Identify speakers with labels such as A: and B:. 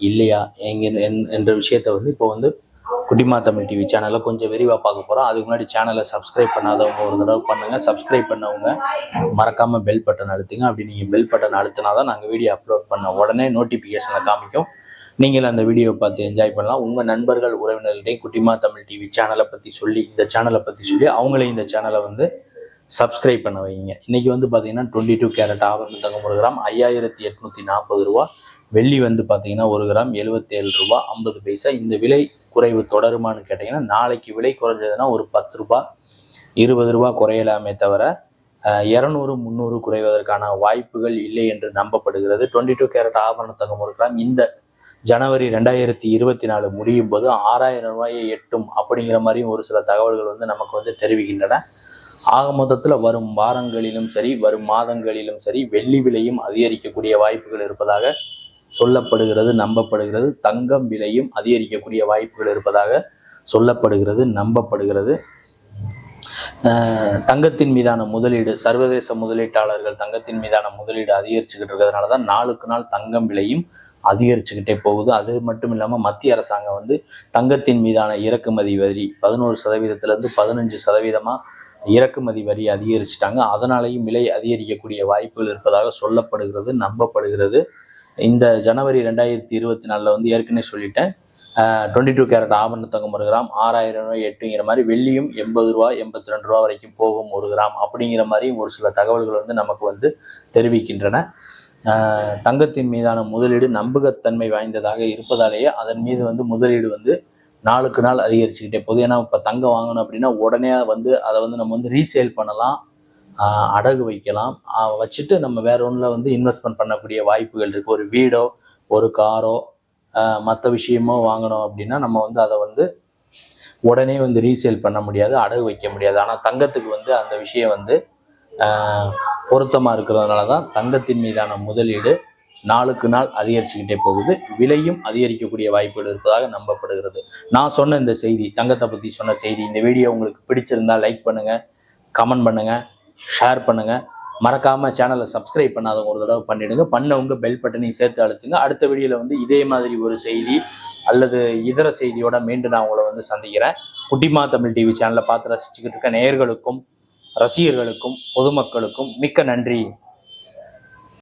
A: இல்லையா? எங்க என்- என்ற விஷயத்தை வந்து இப்போ வந்து குட்டிமா தமிழ் டிவி சேனலை கொஞ்சம் விரிவாக பார்க்க போகிறோம் அதுக்கு முன்னாடி சேனலை சப்ஸ்கிரைப் பண்ணாதவங்க ஒரு தடவை பண்ணுங்கள் சப்ஸ்கிரைப் பண்ணவங்க மறக்காமல் பெல் பட்டன் அழுத்துங்க. அப்படி நீங்கள் பெல் பட்டன் அழுத்தினா தான் நாங்கள் வீடியோ அப்லோட் பண்ண உடனே நோட்டிஃபிகேஷனை காமிக்கும். நீங்கள் அந்த வீடியோவை பார்த்து என்ஜாய் பண்ணலாம். உங்கள் நண்பர்கள் உறவினர்கள்டையும் குட்டிமா தமிழ் டிவி சேனலை பற்றி சொல்லி இந்த சேனலை பற்றி சொல்லி அவங்களையும் இந்த சேனலை வந்து சப்ஸ்கிரைப் பண்ண வைங்க. இன்றைக்கி வந்து பார்த்தீங்கன்னா டுவெண்ட்டி டூ கேரட் ஆபரண தங்கம் ஒரு கிராம் ஐயாயிரத்தி எட்நூற்றி நாற்பது ரூபா. வெள்ளி வந்து பார்த்தீங்கன்னா ஒரு கிராம் எழுபத்தேழு ரூபா ஐம்பது பைசா. இந்த விலை குறைவு தொடருமான்னு கேட்டிங்கன்னா நாளைக்கு விலை குறைஞ்சதுன்னா ஒரு பத்து ரூபா இருபது ரூபா குறையலாமே தவிர இரநூறு முந்நூறு குறைவதற்கான வாய்ப்புகள் இல்லை என்று நம்பப்படுகிறது. டுவெண்ட்டி டூ கேரட் ஆபரண தங்கம் ஒரு கிராம். இந்த ஜனவரி ரெண்டாயிரத்தி இருபத்தி நாலு முடியும் போது ஆறாயிரம் ரூபாயை எட்டும் அப்படிங்கிற மாதிரியும் ஒரு சில தகவல்கள் வந்து நமக்கு வந்து தெரிவிக்கின்றன. ஆக மொத்தத்தில் வரும் வாரங்களிலும் சரி வரும் மாதங்களிலும் சரி வெள்ளி விலையும் அதிகரிக்கக்கூடிய வாய்ப்புகள் இருப்பதாக சொல்லப்படுகிறது நம்பப்படுகிறது. தங்கம் விலையும் அதிகரிக்கக்கூடிய வாய்ப்புகள் இருப்பதாக சொல்லப்படுகிறது நம்பப்படுகிறது. தங்கத்தின் மீதான முதலீடு சர்வதேச முதலீட்டாளர்கள் தங்கத்தின் மீதான முதலீடு அதிகரிச்சுக்கிட்டு இருக்கிறதுனால தான் நாளுக்கு நாள் தங்கம் விலையும் அதிகரிச்சுக்கிட்டே போகுது. அது மட்டும் இல்லாமல் மத்திய அரசாங்கம் வந்து தங்கத்தின் மீதான இறக்குமதி வரி பதினோரு சதவீதத்திலேருந்து பதினஞ்சு சதவீதமாக இறக்குமதி வரி அதிகரிச்சிட்டாங்க. அதனாலேயும் விலை அதிகரிக்கக்கூடிய வாய்ப்புகள் இருப்பதாக சொல்லப்படுகிறது நம்பப்படுகிறது. இந்த ஜனவரி ரெண்டாயிரத்தி இருபத்தி நாலில் வந்து ஏற்கனவே சொல்லிட்டேன். டுவெண்ட்டி டூ கேரட் ஆபரண தங்கம் ஒரு கிராம் ஆறாயிரம் ரூபாய் எட்டுங்கிற மாதிரி வெள்ளியும் எண்பது ரூபா எண்பத்தி ரெண்டு ரூபா வரைக்கும் போகும் ஒரு கிராம் அப்படிங்கிற மாதிரி ஒரு சில தகவல்கள் வந்து நமக்கு வந்து தெரிவிக்கின்றன. தங்கத்தின் மீதான முதலீடு நம்பகத்தன்மை வாய்ந்ததாக இருப்பதாலேயே அதன் மீது வந்து முதலீடு வந்து நாளுக்கு நாள் அதிகரிச்சுக்கிட்டே போகுது. ஏன்னா இப்போ தங்கம் வாங்கணும் அப்படின்னா உடனே வந்து அதை வந்து நம்ம வந்து ரீசேல் பண்ணலாம். அடகு வைக்கலாம். வச்சுட்டு நம்ம வேற ஒன்றில் வந்து இன்வெஸ்ட்மெண்ட் பண்ணக்கூடிய வாய்ப்புகள் இருக்குது ஒரு வீடோ ஒரு காரோ மற்ற விஷயமோ வாங்கணும் அப்படின்னா நம்ம வந்து அதை வந்து உடனே வந்து ரீசேல் பண்ண முடியாது அடகு வைக்க முடியாது. ஆனால் தங்கத்துக்கு வந்து அந்த விஷயம் வந்து பொருத்தமாக இருக்கிறதுனால தான் தங்கத்தின் மீதான முதலீடு நாளுக்கு நாள் அதிகரிச்சுக்கிட்டே போகுது. விலையும் அதிகரிக்கக்கூடிய வாய்ப்புகள் இருப்பதாக நம்பப்படுகிறது. நான் சொன்ன இந்த செய்தி தங்கத்தை பற்றி சொன்ன செய்தி இந்த வீடியோ உங்களுக்கு பிடிச்சிருந்தா லைக் பண்ணுங்கள் கமெண்ட் பண்ணுங்கள் ஷேர் பண்ணுங்கள் மறக்காம சேனலை சப்ஸ்கிரைப் பண்ணாதவங்க ஒரு தடவை பண்ணிடுங்க. பண்ணவங்க பெல் பட்டனையும் சேர்த்து அழுத்துங்க. அடுத்த வீடியோவில் வந்து இதே மாதிரி ஒரு செய்தி அல்லது இதர செய்தியோட மீண்டும் நான் உங்களை வந்து சந்திக்கிறேன். குட்டிமா தமிழ் டிவி சேனலை பார்த்து ரசிச்சுக்கிட்டு இருக்க நேயர்களுக்கும் ரசிகர்களுக்கும் பொதுமக்களுக்கும் மிக்க நன்றி.